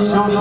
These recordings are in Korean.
coração de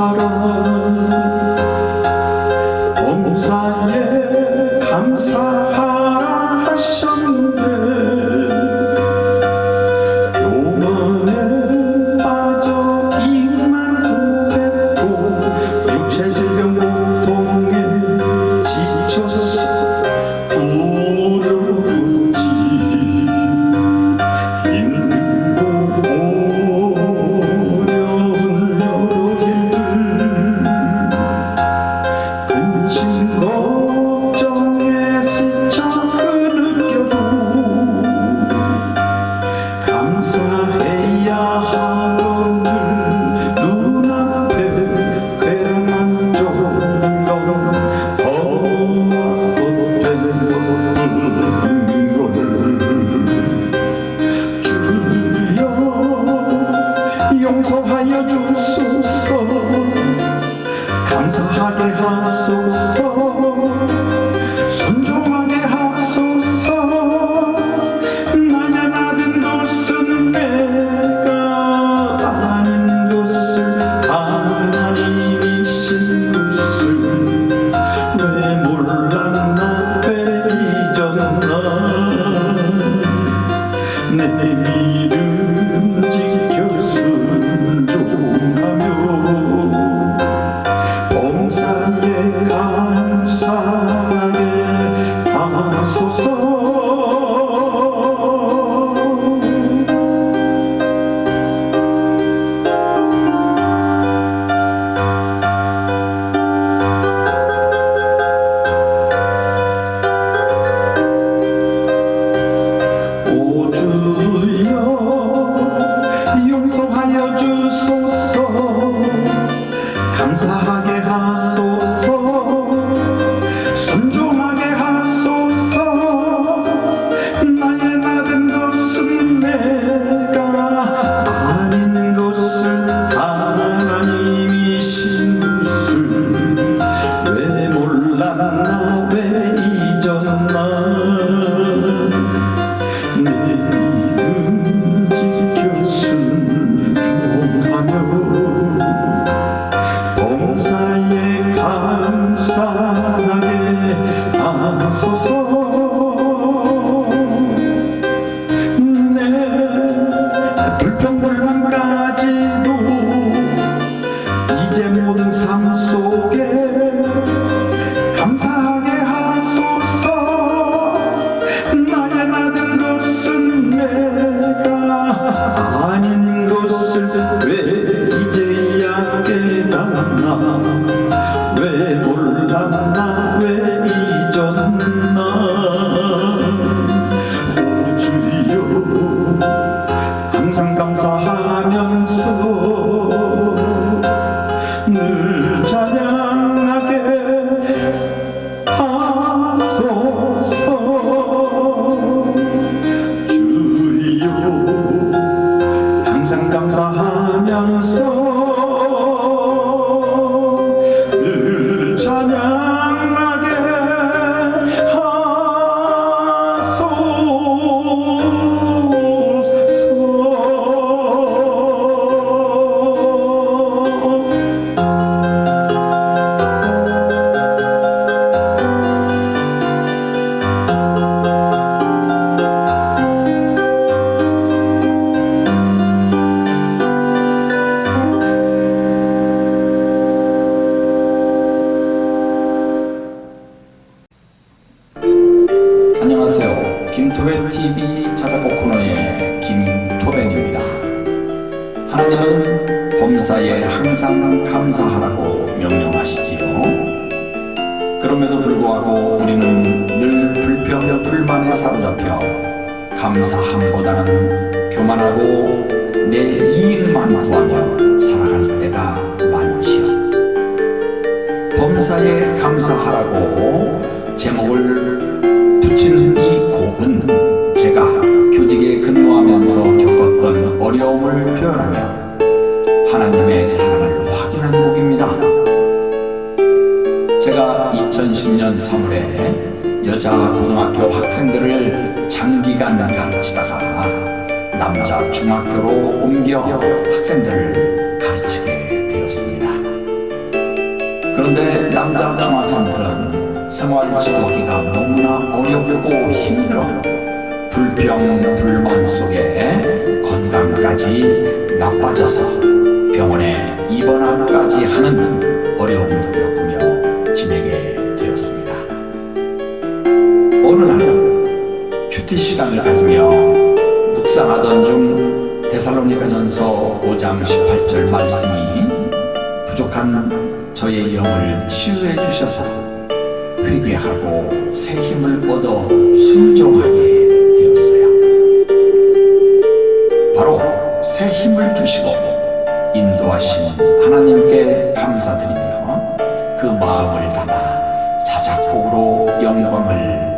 몰랐나 왜 잊었나? 오 주여 항상 감사하면서 늘 찬양 하나님은 범사에 항상 감사하라고 명령하시지요. 그럼에도 불구하고 우리는 늘 불평 불만에 사로잡혀 감사함보다는 교만하고 내 이익만 구하며 살아갈 때가 많지요. 범사에 감사하라고 제목을 2010년 3월에 여자 고등학교 학생들을 장기간 가르치다가 남자 중학교로 옮겨 학생들을 가르치게 되었습니다. 그런데 남자 중학생들은 생활 지도하기가 너무나 어렵고 힘들어 불평 불만 속에 건강까지 나빠져서 병원에 입원하까지 하는 어려움도 겪으 시간을 가지며 묵상하던 중 데살로니가전서 5장 18절 말씀이 부족한 저의 영을 치유해 주셔서 회개하고 새 힘을 얻어 순종하게 되었어요. 바로 새 힘을 주시고 인도하신 하나님께 감사드리며 그 마음을 담아 자작곡으로 영광을